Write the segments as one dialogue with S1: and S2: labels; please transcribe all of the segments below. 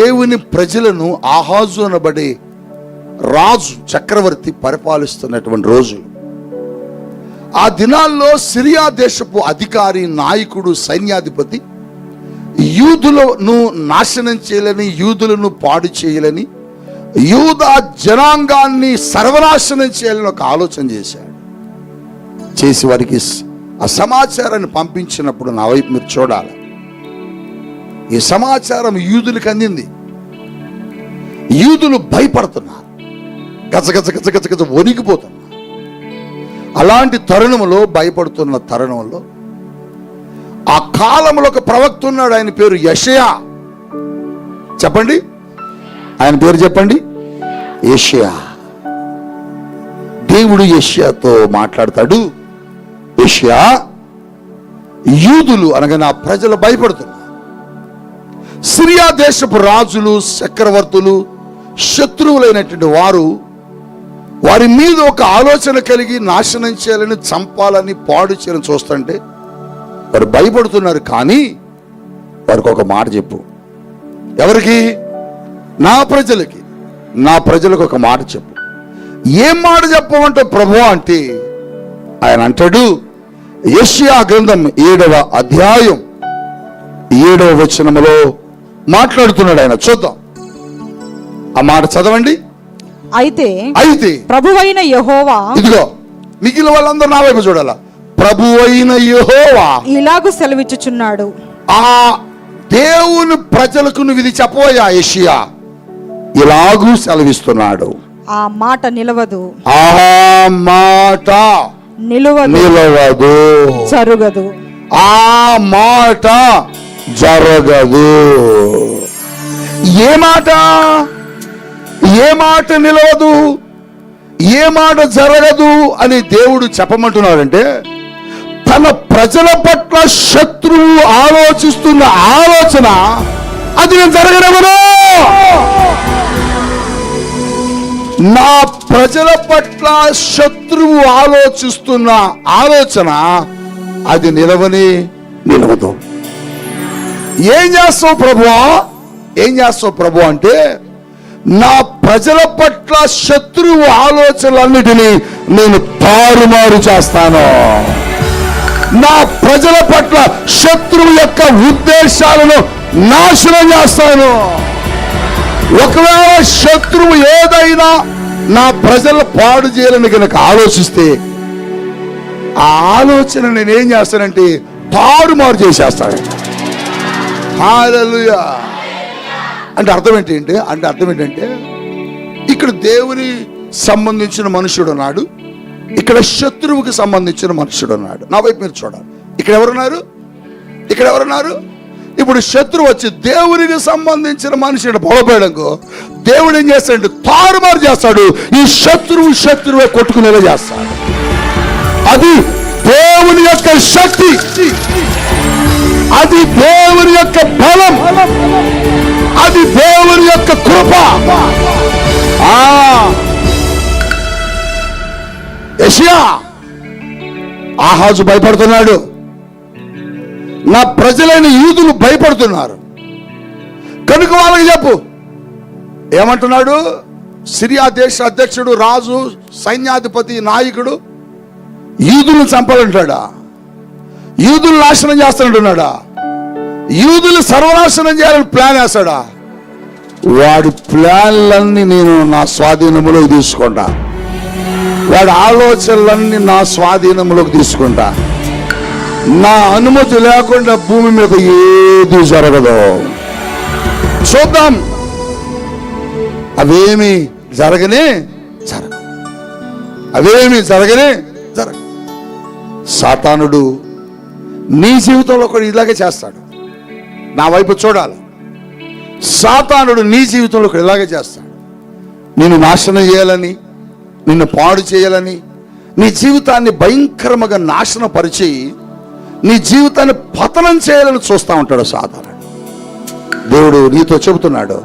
S1: దేవుని ప్రజలను ఆహాజు అనబడే రాజు చక్రవర్తి పరిపాలిస్తున్నటువంటి రోజులు ఆ దినాల్లో సిరియా దేశపు అధికారి నాయకుడు సైన్యాధిపతి యూదులను నాశనం చేయాలని యూదులను పాడు చేయాలని యూదా జనాంగాన్ని సర్వనాశనం చేయాలని ఒక ఆలోచన చేశాడు. చేసి వారికి ఆ సమాచారాన్ని పంపించినప్పుడు నా వైపు మీరు చూడాలి. ఈ సమాచారం యూదులకు అందింది. యూదులు భయపడుతున్నారు. గజ గజ గజ గజ గజ అలాంటి తరుణంలో భయపడుతున్న తరుణంలో ఆ కాలంలో ఒక ప్రవక్త ఉన్నాడు ఆయన పేరు యషయా. చెప్పండి. ఆయన పేరు చెప్పండి. యషయా. దేవుడు యష్యాతో మాట్లాడతాడు. యష్యా యూదులు అనగా నా ప్రజలు భయపడుతున్నారు. సిరియా దేశపు రాజులు చక్రవర్తులు శత్రువులైనటువంటి వారు వారి మీద ఒక ఆలోచన కలిగి నాశనం చేయాలని చంపాలని పాడు చేయాలని చూస్తుంటే వారు భయపడుతున్నారు. కానీ వారికి ఒక మాట చెప్పు. ఎవరికి? నా ప్రజలకి. నా ప్రజలకు ఒక మాట చెప్పు. ఏం మాట చెప్పమంటే ప్రభు అంటే ఆయన అంటాడు యెషయా గ్రంథం ఏడవ అధ్యాయం ఏడవ వచనములో మాట్లాడుతున్నాడు ఆయన. చూద్దాం. ఆ మాట చదవండి.
S2: అయితే
S1: అయితే
S2: ప్రభువైన యహోవా
S1: ఇదిగో మిగిలిన వాళ్ళందరూ నా వైపు చూడాల? ప్రభు అయిన యెహోవా.
S2: ఇలాగు సెలవిచ్చుచున్నాడు.
S1: ఆ దేవుని ప్రజలకు నువ్వు ఇది చెప్పవయ్యా యెషయా. ఇలాగూ సెలవిస్తున్నాడు.
S2: ఆ మాట నిలవదు.
S1: ఆ మాట
S2: నిలువదు.
S1: నిలవదు.
S2: జరుగదు.
S1: ఆ మాట జరగదు. ఏ మాట? ఏ మాట నిలవదు ఏ మాట జరగదు అని దేవుడు చెప్పమంటున్నాడంటే తన ప్రజల పట్ల శత్రువు ఆలోచిస్తున్న ఆలోచన అది నేను జరగనివ్వను. నా ప్రజల పట్ల శత్రువు ఆలోచిస్తున్న ఆలోచన అది నిలవని నిలవదు. ఏం చేస్తావు ప్రభు ఏం చేస్తావు ప్రభు అంటే నా ప్రజల పట్ల శత్రువు ఆలోచనలన్నిటినీ నేను తారుమారు చేస్తాను. నా ప్రజల పట్ల శత్రువు యొక్క ఉద్దేశాలను నాశనం చేస్తాను. ఒకవేళ శత్రువు ఏదైనా నా ప్రజలు పాడు చేయాలని కనుక ఆలోచిస్తే ఆ ఆలోచన నేనేం చేస్తానంటే తారుమారు చేసేస్తాను. హాలలుయా. అంటే అర్థం ఏంటంటే అంటే అర్థం ఏంటంటే ఇక్కడ దేవుని సంబంధించిన మనుషుడు ఉన్నాడు ఇక్కడ శత్రువుకి సంబంధించిన మనుషుడు ఉన్నాడు. నా వైపు మీరు చూడాలి. ఇక్కడ ఎవరున్నారు? ఇక్కడ ఎవరున్నారు? ఇప్పుడు శత్రువు వచ్చి దేవునికి సంబంధించిన మనిషిని పొలపోయడంకో దేవుడు ఏం చేస్తాడు తారుమారు చేస్తాడు. ఈ శత్రువు శత్రువే కొట్టుకునేలా చేస్తాడు. అది దేవుని యొక్క శక్తి. అది దేవుని యొక్క బలం. అది దేవుని యొక్క కృప. ఆ. ఆహాజు భయపడుతున్నాడు. నా ప్రజలైన యూదులు భయపడుతున్నారు. కనుక వాళ్ళకి చెప్పు. ఏమంటున్నాడు? సిరియా దేశ అధ్యక్షుడు రాజు సైన్యాధిపతి నాయకుడు యూదులను చంపాలంటాడా యూదులు నాశనం చేస్తానంటున్నాడా? యూదులు సర్వనాశనం చేయాలని ప్లాన్ వేస్తాడా? వాడి ప్లాన్లన్నీ నేను నా స్వాధీనంలోకి తీసుకుంటా. వాడి ఆలోచనలన్నీ నా స్వాధీనంలోకి తీసుకుంటా. నా అనుమతి లేకుండా భూమి మీద ఏది జరగదు. చూద్దాం. అవేమి జరగనే జరగ. అవేమి జరగనే జరగ. సాతానుడు నీ జీవితంలో కూడా ఇలాగే చేస్తాడు. నా వైపు చూడాలి. సాతానుడు నీ జీవితంలో ఇలాగే చేస్తాడు. నిన్ను నాశనం చేయాలని నిన్ను పాడు చేయాలని నీ జీవితాన్ని భయంకరంగా నాశనపరిచి నీ జీవితాన్ని పతనం చేయాలని చూస్తూ ఉంటాడు సాధారణ దేవుడు నీతో చెబుతున్నాడు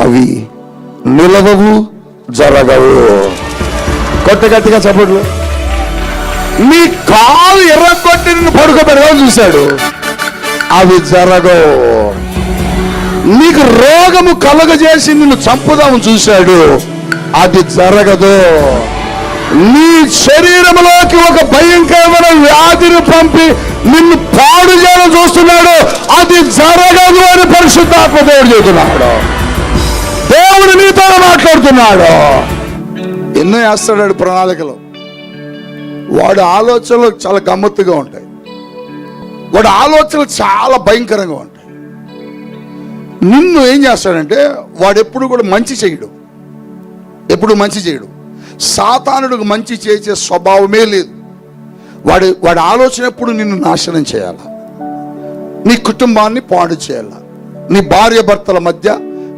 S1: అవి నిలవవు జరగవు. కొత్త గట్టిగా చెప్పడు. నీ కాలు ఎర్రగొట్టి నిన్ను పడుకోబెడగా చూశాడు. అవి జరగవు నీకు రోగము కలగజేసి నిన్ను చంపుదాము చూశాడు. అది జరగదు. నీ శరీరంలోకి ఒక భయంకరమైన వ్యాధిని పంపి నిన్ను పాడు చేయడం చూస్తున్నాడు. అది జరగదు అని పరిశుద్ధాత్మ దేవుడు చెబుతున్నాడు. దేవుడు నీతో మాట్లాడుతున్నాడు. ఎన్నో వేస్తాడు ప్రణాళికలు. వాడు ఆలోచనలు చాలా గమ్మత్తుగా ఉంటాయి వాడి ఆలోచనలు చాలా భయంకరంగా ఉంటాయి. నిన్ను ఏం చేస్తాడంటే వాడు ఎప్పుడు కూడా మంచి చేయడు. ఎప్పుడు మంచి చేయడు. సాతానుడికి మంచి చేసే స్వభావమే లేదు. వాడి వాడి ఆలోచన ఎప్పుడు నిన్ను నాశనం చేయాల? నీ కుటుంబాన్ని పాడు చేయాల? నీ భార్య భర్తల మధ్య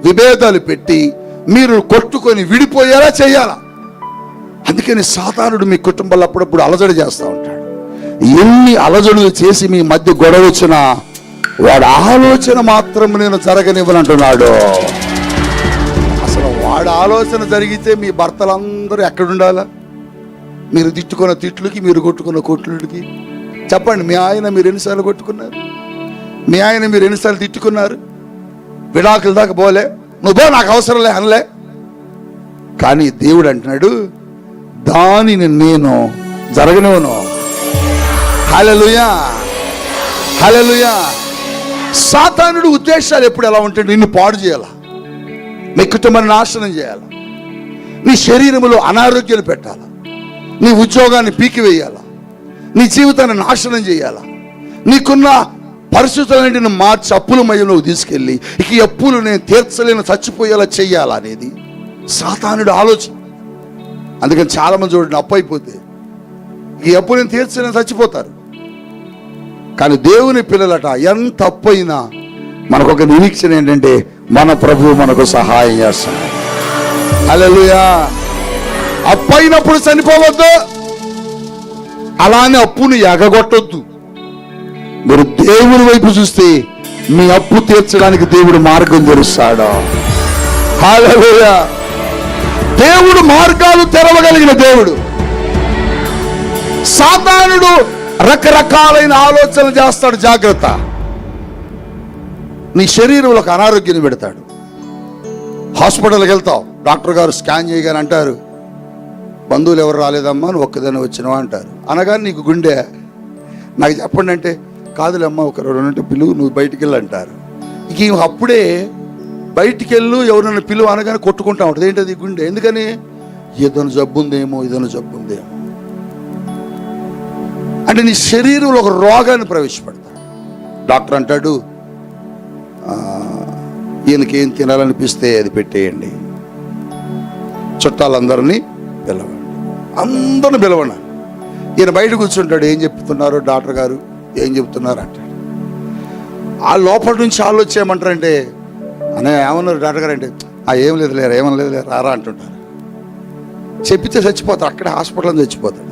S1: విభేదాలు పెట్టి మీరు కొట్టుకొని విడిపోయేలా చేయాలా? అందుకని సాతానుడు మీ కుటుంబాలు అప్పుడప్పుడు అలజడి చేస్తూ ఉంటాడు. ఎన్ని అలజడులు చేసి మీ మధ్య గొడవ వచ్చినా వాడు ఆలోచన మాత్రం నేను జరగనివ్వనంటున్నాడు. అసలు వాడు ఆలోచన జరిగితే మీ భర్తలందరూ ఎక్కడుండాలా? మీరు తిట్టుకున్న తిట్లుకి మీరు కొట్టుకున్న కొట్లుడికి. చెప్పండి మీ ఆయన మీరు ఎన్నిసార్లు కొట్టుకున్నారు? మీ ఆయన మీరు ఎన్నిసార్లు తిట్టుకున్నారు? విడాకుల దాకా పోలే. నువ్వు నాకు అవసరం లే అనలే. కానీ దేవుడు అంటున్నాడు దానిని నేను జరగనివ్వను. హలలుయా హలలుయా సాతానుడు ఉద్దేశాలు ఎప్పుడు ఎలా ఉంటాడు నిన్ను పాడు చేయాల? నీ కుటుంబాన్ని నాశనం చేయాలి? నీ శరీరంలో అనారోగ్యాలు పెట్టాల? నీ ఉద్యోగాన్ని పీకివేయాల? నీ జీవితాన్ని నాశనం చేయాల? నీకున్న పరిస్థితులన్నింటిని మార్చి అప్పుల మయంలో తీసుకెళ్ళి ఇక ఈ అప్పులు నేను తీర్చలేను చచ్చిపోయేలా చేయాలనేది అనేది సాతానుడు ఆలోచన. అందుకని చాలామంది చూడండి అప్పు అయిపోతే. ఈ అప్పు నేను తీర్చలేని చచ్చిపోతారు. కానీ దేవుని పిల్లలట ఎంత అయినా మనకు ఒక నిరీక్షణ ఏంటంటే మన ప్రభు మనకు సహాయం చేస్తాడు. అలలుయా అప్పు అయినప్పుడు చనిపోవద్దు. అలానే అప్పును ఎగగొట్టొద్దు. మీరు దేవుని వైపు చూస్తే మీ అప్పు తీర్చడానికి దేవుడు మార్గం తెరుస్తాడు? హల్లెలూయా. దేవుడు మార్గాలు తెరవగలిగిన దేవుడు. సాధారణుడు రకరకాలైన ఆలోచనలు చేస్తాడు జాగ్రత్త. నీ శరీరంలో ఒక అనారోగ్యాన్ని పెడతాడు. హాస్పిటల్కి వెళ్తావు. డాక్టర్ గారు స్కాన్ చేయగానే అంటారు బంధువులు ఎవరు రాలేదమ్మా? నువ్వు ఒక్కదాన్ని వచ్చినావా? అంటారు. అనగానే నీకు గుండె నాకు చెప్పండి అంటే కాదులేమ్మా ఒక రెండు పిలువు నువ్వు బయటికి వెళ్ళి అంటారు. ఇక అప్పుడే బయటికి వెళ్ళు ఎవరైనా పిలువు అనగానే కొట్టుకుంటా ఉంటుంది. ఏంటది గుండె? ఎందుకని? ఏదైనా జబ్బు ఉందేమో ఏదైనా జబ్బు ఉందేమో అంటే నీ శరీరంలో ఒక రోగాన్ని ప్రవేశపెడతాడు డాక్టర్ అంటాడు ఈయనకి ఏం తినాలనిపిస్తే అది పెట్టేయండి. చుట్టాలందరినీ పిలవండి. అందరిని పిలవండి. ఈయన బయట కూర్చుంటాడు ఏం చెప్తున్నారు డాక్టర్ గారు? ఏం చెప్తున్నారు? అంటాడు. ఆ లోపల నుంచి ఆలోచన ఏమంటారంటే అనే ఏమన్నారు డాక్టర్ గారు అంటే ఆ ఏం లేదు లేరు ఏమని లేదు లేరు రారా అంటుంటారు. చెప్పితే చచ్చిపోతాడు అక్కడే హాస్పిటల్ చచ్చిపోతాడు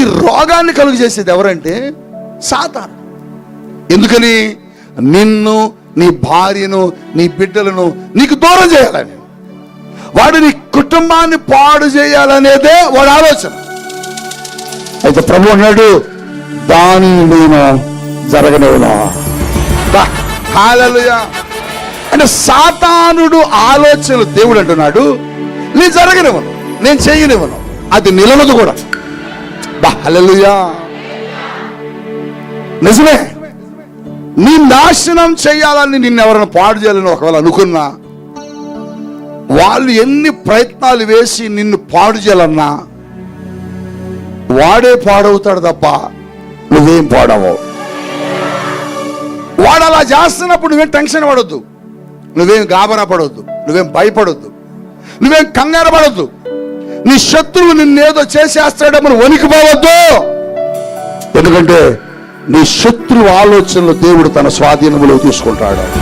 S1: ఈ రోగాన్ని కలుగు చేసేది ఎవరంటే సాతాను. ఎందుకని? నిన్ను నీ భార్యను నీ బిడ్డలను నీకు దూరం చేయాలని. వాడు నీ కుటుంబాన్ని పాడు చేయాలనేదే వాడి ఆలోచన. అయితే ప్రభు అన్నాడు దాని నేను జరగనివ్వను? బా, అంటే సాతానుడు ఆలోచనలు దేవుడు అంటున్నాడు నేను జరగనివ్వను నేను చేయనివ్వను అది నిలవదు కూడా. నిజమే. నీ నాశనం చేయాలని నిన్ను ఎవరైనా పాడు చేయాలని ఒకవేళ అనుకున్నా వాళ్ళు ఎన్ని ప్రయత్నాలు వేసి నిన్ను పాడు చేయాలన్నా వాడే పాడవుతాడు తప్ప నువ్వేం పాడవు. వాడు అలా చేస్తున్నప్పుడు నువ్వేం టెన్షన్ పడొద్దు. నువ్వేం గాబరా పడొద్దు. నువ్వేం భయపడొద్దు. నువ్వేం కంగారు పడొద్దు. నీ శత్రువు నిన్నేదో చేసేస్తాడమని వణికిపోవద్దు. ఎందుకంటే నీ శత్రువు ఆలోచనలు దేవుడు తన స్వాధీనంలో తీసుకుంటాడు.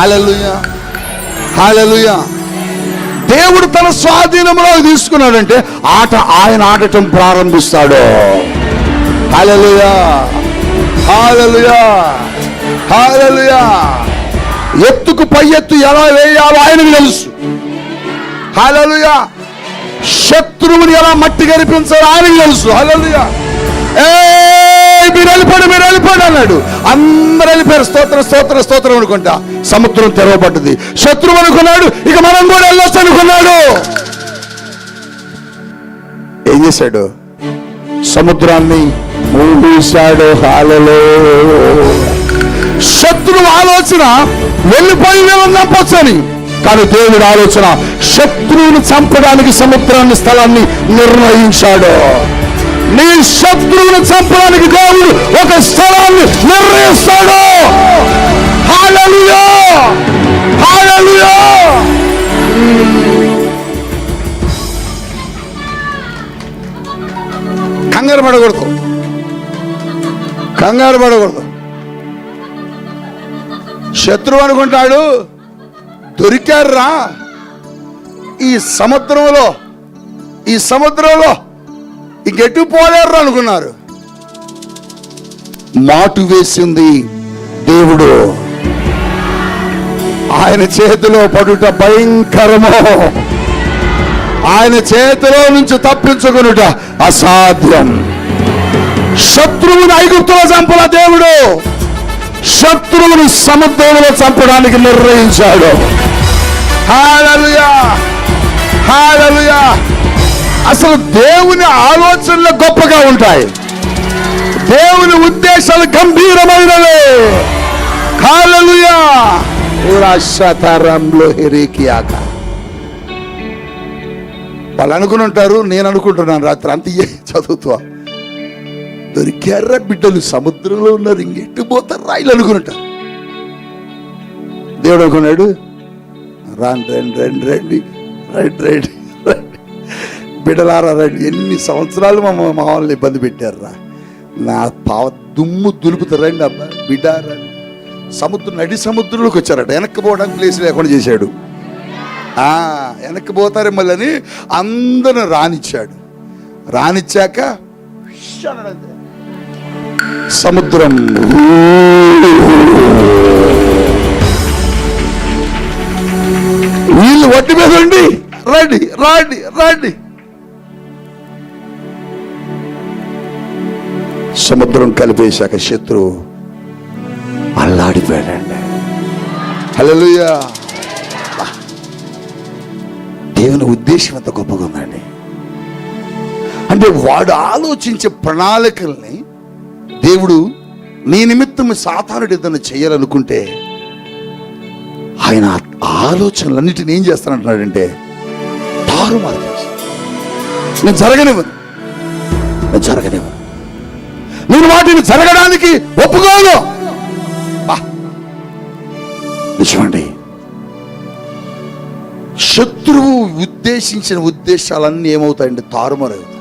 S1: హల్లెలూయా. హల్లెలూయా. దేవుడు తన స్వాధీనంలో తీసుకున్నాడంటే ఆట ఆయన ఆడటం ప్రారంభిస్తాడు. హల్లెలూయా. హల్లెలూయా. హల్లెలూయా. ఎత్తుకు పై ఎత్తు ఎలా వేయాలో ఆయనకు తెలుసు. హాలలుయా శత్రువుని ఎలా మట్టి గరిపించాలో ఆయనకు తెలుసు. హల్లెలూయా. ఏ మీరు వెళ్ళిపోండి మీరు వెళ్ళిపోండి అన్నాడు. అందరు వెళ్ళిపోయారు. స్తోత్ర స్తోత్ర స్తోత్రం అనుకుంటా. సముద్రం తెరవబడ్డది. శత్రువు అనుకున్నాడు. ఇక మనం కూడా వెళ్ళొచ్చు అనుకున్నాడు. ఏం చేశాడు? సముద్రాన్ని మూసాడు హాలలో శత్రువు ఆలోచన వెళ్ళిపోయి వీళ్ళని చంపొచ్చని కానీ దేవుడి ఆలోచన శత్రువుని చంపడానికి సముద్రాన్ని స్థలాన్ని నిర్ణయించాడు. నీ శత్రువుని చంపడానికి దేవుడు ఒక స్థలాన్ని నిర్ణయిస్తాడు. కంగారు పడకూడదు. కంగారు పడకూడదు. శత్రువు అనుకుంటాడు దొరికారా? ఈ సముద్రంలో ఈ సముద్రంలో ఇంకెటు పోలేరు అనుకున్నారు. మాటు వేసింది దేవుడు. ఆయన చేతిలో పడుట భయంకరము. ఆయన చేతిలో నుంచి తప్పించుకునుట అసాధ్యం. శత్రువుని ఐగుప్తుల చంపల దేవుడు. శత్రువుని సముద్రంలో చంపడానికి నిర్ణయించాడు. అసలు దేవుని ఆలోచనలు గొప్పగా ఉంటాయి. దేవుని ఉద్దేశాలు గంభీరమైనవి. హల్లెలూయా ఉరాశతరంలో హిరికియాక వాళ్ళు అనుకుని ఉంటారు నేను అనుకుంటున్నాను రాత్రి అంత చదువుతా దొరికారా బిడ్డలు? సముద్రంలో ఉన్నారు ఇంకెట్టు పోతారు రాయిలు అనుకుంటారు దేవుడు అనుకున్నాడు రాండి రండి రండి రండి రైట్ రైట్ రండి. బిడ్డలారా రండి. ఎన్ని సంవత్సరాలు మా మామల్ని ఇబ్బంది పెట్టారా నా పావ దుమ్ము దులుపుతారు రండి అబ్బా. బిడ్డ సముద్రం నడి సముద్రంలోకి వచ్చారట. వెనక్కి పోవడానికి ప్లేస్ లేకుండా చేశాడు. ఆ వెనక్కి పోతారే మళ్ళీ అని అందరిని రానిచ్చాడు. రానిచ్చాక సముద్రం. వీళ్ళు వడ్డీ మీద ఉండి రండి రండి రండి. సముద్రం కలిపేశాక శత్రువు అల్లాడిపోయాడండి. హల్లెలూయా. దేవుని ఉద్దేశం ఎంత గొప్పగా ఉందండి. అంటే వాడు ఆలోచించే ప్రణాళికల్ని దేవుడు నీ నిమిత్తం సాతానుడు ఏదైనా చేయాలనుకుంటే ఆయన ఆలోచనలన్నిటిని ఏం చేస్తానంటున్నాడంటే తారుమారు నేను జరగనివ్వను. నేను జరగనివ్వను. నేను వాటిని జరగడానికి ఒప్పుకోను. నిజమండి. శత్రువు ఉద్దేశించిన ఉద్దేశాలన్నీ ఏమవుతాయండి తారుమారు